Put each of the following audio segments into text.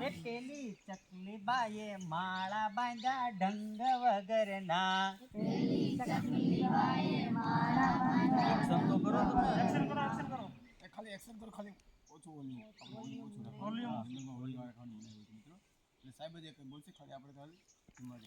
એ પેલી ચકલી બાએ માળા બાંધ્યા ઢંગ વગરના. ખાલી એક્શન કરો ખાલી. ઓછું ઓલું ઓછું ઓલું ખાલી સાહેબ જે બોલશે ખાલી આપણે ખાલી ધીમા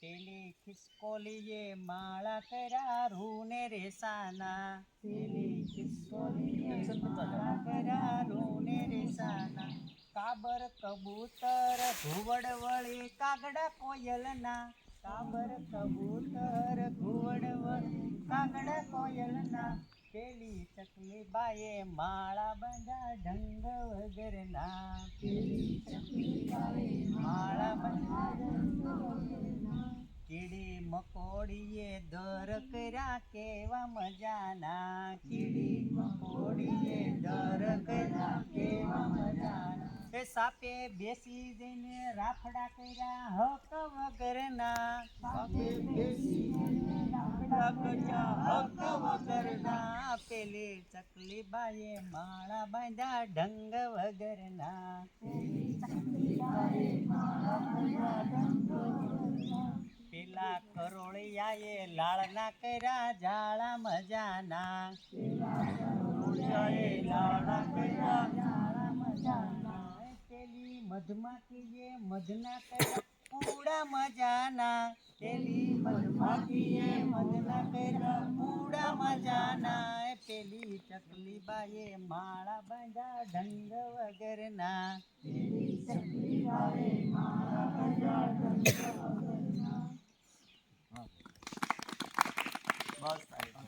પેલી ખિસકોલીએ માળા કર્યા રૂને રેસાના પેલી ખિસકોલીએ માળા કર્યા રૂને રેસાના કાબર કબૂતર ઘુવડ વળી કાગડા કોયલના કાબર કબૂતર ઘુવડ વળી કાગડા કોયલના પેલી ચકલી બાએ માળા બંધા ઢંગ વગરના પેલી ચકલી બાએ માળા બંધા કીડી મકોડીએ દર કર્યા કેવા મજાના કીડી. મકોડીએ દર કર્યા કેવા મજાના. એ સાપે બેસી જઈને રાફડા કર્યા હક વગરના. સાપે બેસી જઈને રાફડા કર્યા હક વગરના. પેલી ચકલી બાએ માળા બાંધ્યા ઢંગ વગરના. પેલી ચકલી બાએ માળા લાળના કર્યા જાળા મજાના પેલા કરોળિયાએ લાળના કર્યા જાળા મજાના પેલી મધમાખીએ મધના કર્યા પૂડા મજાના પેલી મધમાખીએ મધના કર્યા પૂડા મજાના એ પેલી ચકલી બાએ માળા બાંધ્યા ઢંગ વગરના પેલી ચકલી બાએ